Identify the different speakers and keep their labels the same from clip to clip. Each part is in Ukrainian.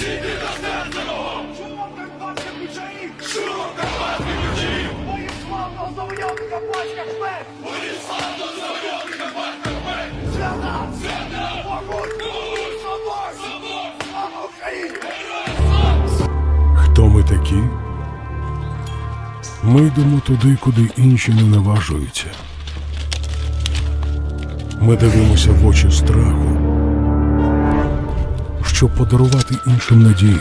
Speaker 1: Чого карпатських ключаїв? Чого карпатських ключаїв? Мої славно завойовника батька смерть! Мої славно завойовника батька! Свята! Свята! Могуть! Собор! Собор!
Speaker 2: Хто ми такі? Ми йдемо туди, куди інші не наважуються. Ми дивимося в очі страху, щоб подарувати іншим надію.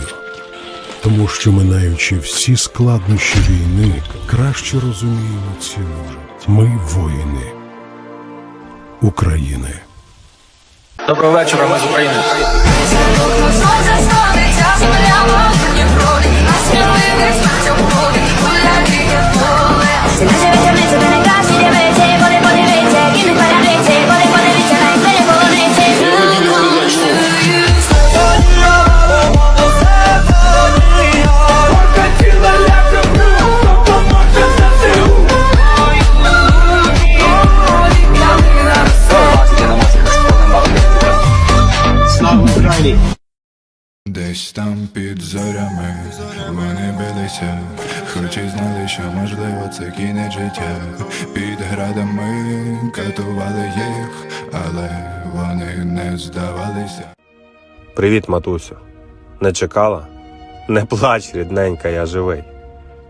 Speaker 2: Тому що, минаючи всі складнощі війни, краще розуміємо ціну. Ми воїни України.
Speaker 3: Доброго вечора, ми з України.
Speaker 4: Сонце становиться земля, мовні крові, на сміливих гуляти
Speaker 5: Десь там під зорями вони билися, хоч і знали, що можливо це кінець життя. Під градами катували їх, але вони не здавалися.
Speaker 6: Привіт, матусю. Не чекала? Не плач, рідненька, я живий.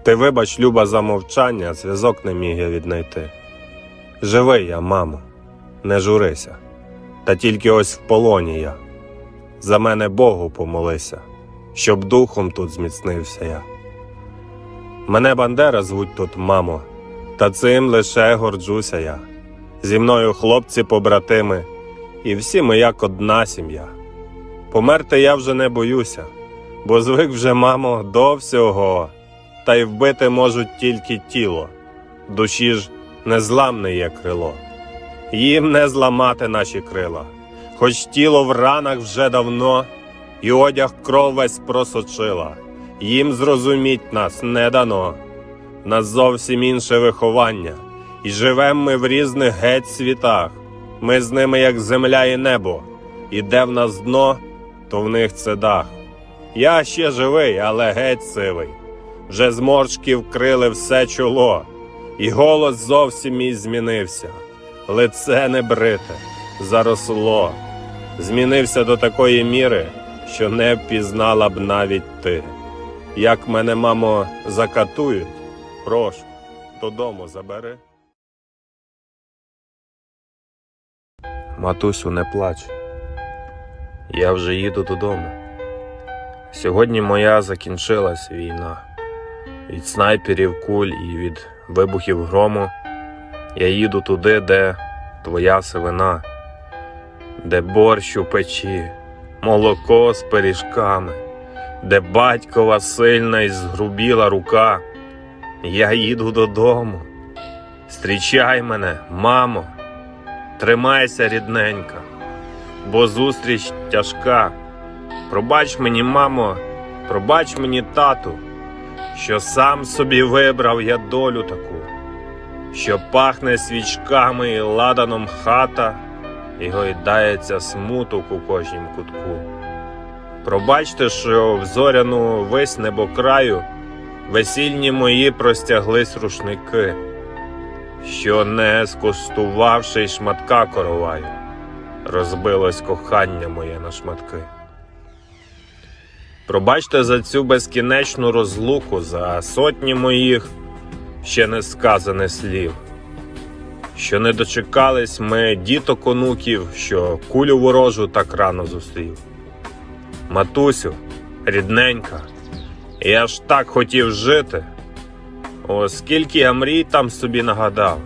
Speaker 6: Ти вибач, Люба, за мовчання, зв'язок не міг я віднайти. Живий я, мамо, не журися. Та тільки ось в полоні я. За мене Богу помолися, щоб духом тут зміцнився я. Мене Бандера звуть тут, мамо, та цим лише горджуся я. Зі мною хлопці побратими, і всі ми як одна сім'я. Померти я вже не боюся, бо звик вже, мамо, до всього, та й вбити можуть тільки тіло, душі ж незламне є крило. Їм не зламати наші крила, хоч тіло в ранах вже давно, і одяг кров весь просочила, їм зрозуміть нас не дано. Нас зовсім інше виховання, і живем ми в різних геть світах. Ми з ними, як земля і небо, і де в нас дно, то в них це дах. Я ще живий, але геть сивий. Вже зморшки вкрили все чоло, і голос зовсім мій змінився. Лице не брите, заросло. Змінився до такої міри, що не впізнала б навіть ти. Як мене, мамо, закатують, прошу, додому забери. Матусю, не плач. Я вже їду додому. Сьогодні моя закінчилась війна. Від снайперів куль і від вибухів грому. Я їду туди, де твоя сивина, де борщ у печі, молоко з пиріжками, де батькова сильна і згрубіла рука. Я їду додому. Зустрічай мене, мамо, тримайся, рідненька бо зустріч тяжка. Пробач мені, мамо, пробач мені, тату, що сам собі вибрав я долю таку, що пахне свічками і ладаном хата, і гойдається смуток у кожнім кутку. Пробачте, що в зоряну весь небокраю весільні мої простяглись рушники, що не скостувавши й шматка короваю розбилось кохання моє на шматки. Пробачте за цю безкінечну розлуку, за сотні моїх ще не сказаних слів, що не дочекались ми діток онуків, що кулю ворожу так рано зустрів. Матусю, рідненька, я ж так хотів жити, оскільки я мрій там собі нагадав.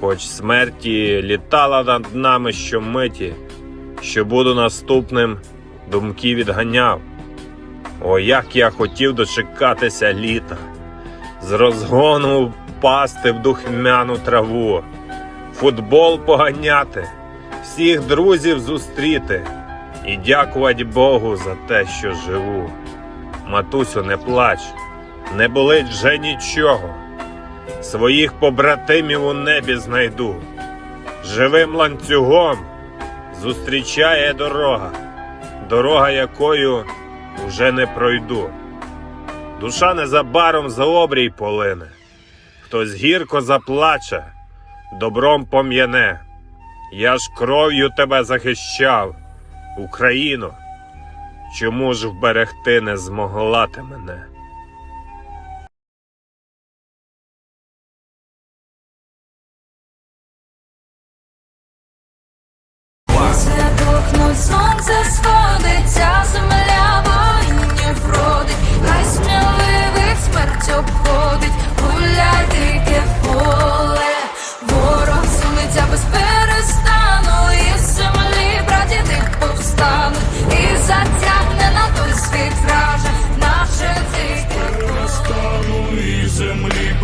Speaker 6: Хоч смерті літала над нами щомиті, що буду наступним, думки відганяв. О, як я хотів дочекатися літа, з розгону впасти в духмяну траву, футбол поганяти, всіх друзів зустріти і дякувати Богу за те, що живу. Матусю, не плач, не болить вже нічого своїх побратимів у небі знайду. Живим ланцюгом зустрічає дорога, дорога якою
Speaker 7: уже не пройду. Душа незабаром за обрій полине. Хтось гірко заплаче, добром пом'яне. Я ж кров'ю тебе захищав, Україно. Чому ж вберегти не змогла ти мене?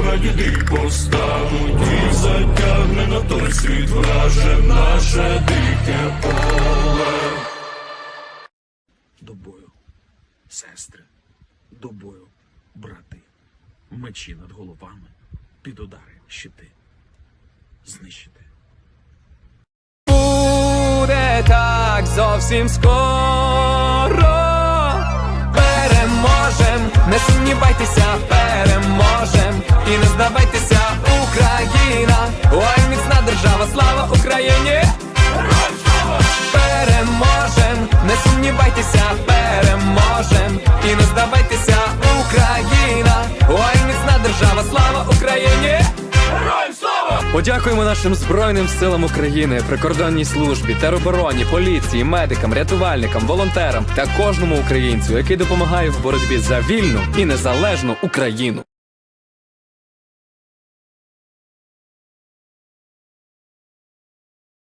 Speaker 2: Прадіди повстануть, і затягне на той світ враже наше дике поле.
Speaker 8: До бою, сестри, до бою, брати, мечі над головами, під удари, щити, знищити.
Speaker 9: буде так зовсім скоро. Переможем, не сумнівайтеся, здавайтеся, Україна. Ой, міцна держава, слава Україні! Переможем, не сумнівайтеся, переможем. І не здавайтеся, Україна. Ой, міцна держава, слава Україні! Подякуємо нашим Збройним силам України, прикордонній службі, теробороні, поліції, медикам, рятувальникам, волонтерам та кожному українцю, який допомагає в боротьбі за вільну і незалежну Україну.